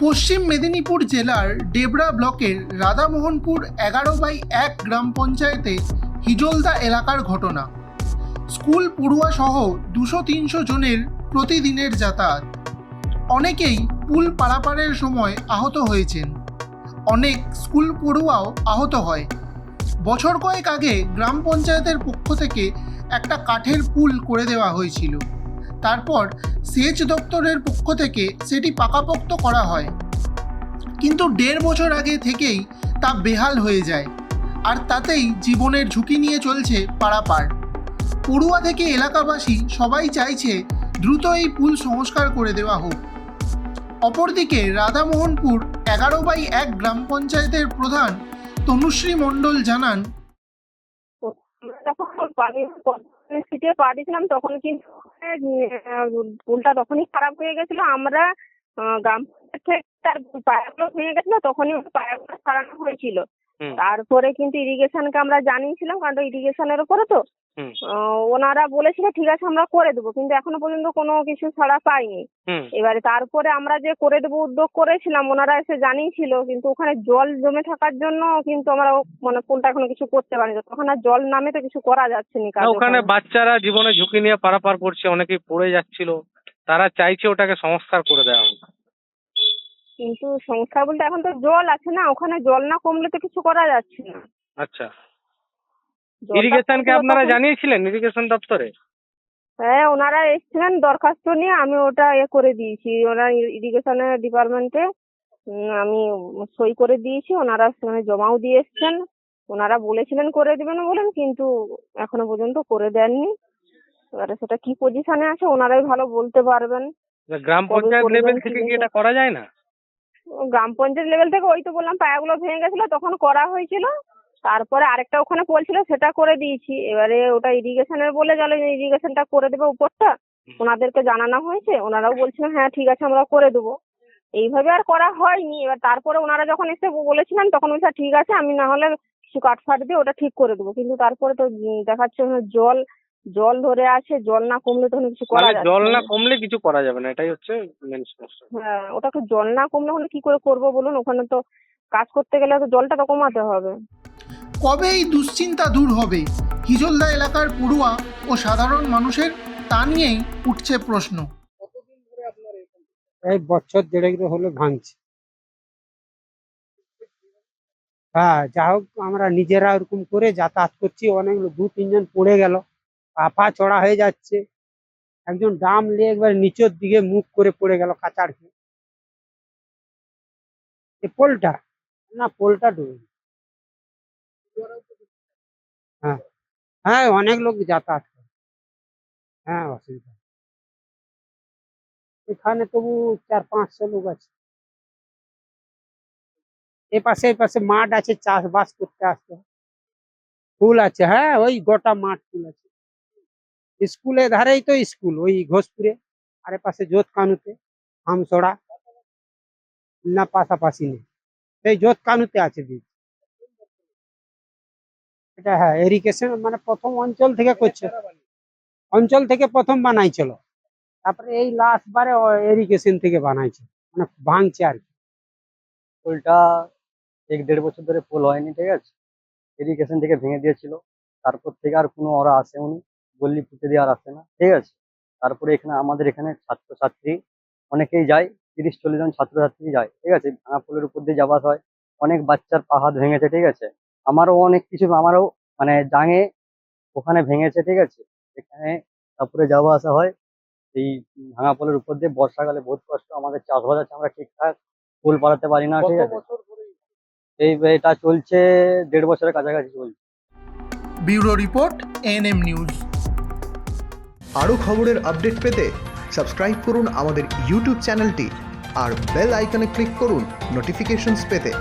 পশ্চিম মেদিনীপুর জেলার ডেবরা ব্লকের রাধামোহনপুর এগারো বাই এক গ্রাম পঞ্চায়েতে হিজলদা এলাকার ঘটনা। স্কুল পড়ুয়া সহ দুশো তিনশো জনের প্রতিদিনের যাতায়াত। অনেকেই পুল পারাপারের সময় আহত হয়েছেন। অনেক স্কুল পড়ুয়াও আহত হয়। বছর কয়েক আগে গ্রাম পঞ্চায়েতের পক্ষ থেকে একটা কাঠের পুল করে দেওয়া হয়েছিল। তারপর সেচ দপ্তরের পক্ষ থেকে সেটি পাকাপোক্ত করা হয়। কিন্তু দেড় বছর আগে থেকেই তা বেহাল হয়ে যায় আর তাতেই জীবনের ঝুঁকি নিয়ে চলছে পাড়াপাড় পড়ুয়া থেকে এলাকাবাসী সবাই চাইছে দ্রুত এই পুল সংস্কার করে দেওয়া হোক। অপরদিকে রাধামোহনপুর এগারো বাই এক গ্রাম পঞ্চায়েতের প্রধান তনুশ্রী মণ্ডল জানান আমরা যখন পানি পা পাঠিয়েছিলাম তখন কিন্তু পুলটা তখনই খারাপ হয়ে গেছিল। আমরা গ্রাম থেকে তার পায়াগুলো ভেঙে গেছিল তখনই পায়াগুলো সারানো হয়েছিল। তারপরে কিন্তু ইরিগেশনকে আমরা জানিয়েছিলাম কারণ ইরিগেশনের উপরে তো ওনারা বলেছিল ঠিক আছে আমরা করে দেবো। কিন্তু এখনও পর্যন্ত কোনো কিছু ছাড়া পাইনি। এবারে তারপরে আমরা যে করে দেবো উদ্যোগ করেছিলাম ওনারা এসে জানিয়েছিল কিন্তু ওখানে জল জমে থাকার জন্য কিন্তু আমরা মানে পুলটা এখনও কিছু করতে পারিনি। তখন আর জল নামে তো কিছু করা যাচ্ছে না ওখানে। বাচ্চারা জীবনে ঝুঁকি নিয়ে পারাপার করছে অনেকেই পড়ে যাচ্ছিল। তারা চাইছে ওটাকে সংস্কার করে দেওয়া হোক। কিন্তু সংস্থা বলতে এখন তো জল আছে না ওখানে জল না কমলে তো কিছু করা যাচ্ছে না। আচ্ছা। জলটা ইরিগেশনকে কমলে আপনারা জানিয়েছিলেন ইরিগেশন দপ্তরে? হ্যাঁ ওনারা এসেছিলেন দরখাস্ত নিয়ে আমি ওটা এ করে দিয়েছি। ওনারা ইরিগেশনের ডিপার্টমেন্টে আমি সই করে দিয়েছি ওনারা সেখানে জমাও দিয়ে এসছেন। ওনারা বলেছিলেন করে দেবেন বলেন কিন্তু এখনও পর্যন্ত করে দেননি। এবারে সেটা কি পজিশনে আছে ওনারাই ভালো বলতে পারবেন। গ্রাম পঞ্চায়েত লেভেল থেকে কি এটা করা যায় না? গ্রাম পঞ্চায়েত লেভেল থেকে ওই তো বললাম পায়াগুলো ভেঙে গেছিল তখন করা হয়েছিল। তারপরে আরেকটা ওখানে বলছিল সেটা করে দিয়েছি। এবারে ওটা ইরিগেশনের বলে গেল ইরিগেশনটা করে দেবে উপরটা। ওনাদেরকে জানানো হয়েছে ওনারাও বলছিলেন হ্যাঁ ঠিক আছে আমরা করে দেবো। এইভাবে আর করা হয়নি। এবার তারপরে ওনারা যখন এসে বলেছিলেন তখন বলছে ঠিক আছে আমি না হলে কিছু কাটফাট দিয়ে ওটা ঠিক করে দেবো। কিন্তু তারপরে তো দেখাচ্ছে জল জল ধরে আছে জল না কমলে তখন কিছু করা মানে যাচ্ছে জল না। কমলে কিছু করা যাবে না এটাই হচ্ছে মেন সমস্যা। হ্যাঁ ওটাকে জল না কমলে ওখানে কি করে করব বলুন? ওখানে তো কাজ করতে গেলে তো জলটা তো কমাতে হবে। কবে এই দুশ্চিন্তা দূর হবে? হিজলদা এলাকার পড়ুয়া ও সাধারণ মানুষের তা নিয়েই উঠছে প্রশ্ন। এই বছর দেড়েক হলো ভাঙছে। হ্যাঁ যা হোক আমরা নিজেরা ওরকম করে যাতায়াত করছি। অনেক লোক- দু তিনজন পড়ে গেল। পা চড়া হয়ে যাচ্ছে। একজন ডাম নিয়ে একবার নিচের দিকে মুখ করে পড়ে গেল কাচার পোলটা? না পোলটা ডুবে। হ্যাঁ হ্যাঁ অনেক লোক যাতায়াত করে হ্যাঁ অসুবিধা এখানে তবু চার পাঁচশো লোক আছে এ পাশে এ পাশে মাঠ আছে চাষবাস করতে আসতে হয়। ফুল আছে হ্যাঁ ওই গোটা মাঠ ফুল আছে স্কুলের ধারেই তো স্কুল ওই ঘোষপুরে আর এ পাশে জোত কানুতে হামসড়া না পাশাপাশি নেই এই জোত কানুতে আছে বীজ এটা হ্যাঁ এরিগেশন মানে প্রথম অঞ্চল থেকে করছে। অঞ্চল থেকে প্রথম বানাইছিল। তারপরে এই লাস্ট বারে এরিগেশন থেকে বানাইছে। মানে ভাঙছে আর কি। পোলটা এক দেড় বছর ধরে পোল হয়নি, ঠিক আছে? ইরিগেশন থেকে ভেঙে দিয়েছিল। তারপর থেকে আর কোনো ওরা আসেনি গল্লি পুঁতে দিয়ে আর আসে না, ঠিক আছে? তারপরে এখানে আমাদের এখানে ছাত্রছাত্রী অনেকেই যায়, তিরিশ চল্লিশ জন ছাত্রছাত্রী যায়, ঠিক আছে? ভাঙা পোলের উপর দিয়ে যাওয়া হয়। অনেক বাচ্চার পা হাত ভেঙেছে, ঠিক আছে? আমারও অনেক কিছু আমারও মানে জাঙে ওখানে ভেঙেছে ঠিক আছে? এখানে তারপরে যাওয়া আসা হয়। এই ভাঙা পোলের উপর দিয়ে বর্ষাকালে বহুত কষ্ট আমাদের চাষবাস আছে আমরা ঠিকঠাক ফুল পাড়াতে পারি না ঠিক আছে? এই এটা চলছে দেড় বছরের কাছাকাছি চলছে। Bureau report ANM news. আরও খবরের আপডেট পেতে সাবস্ক্রাইব করুন আমাদের ইউটিউব চ্যানেলটি আর বেল আইকনে ক্লিক করুন নোটিফিকেশনস পেতে।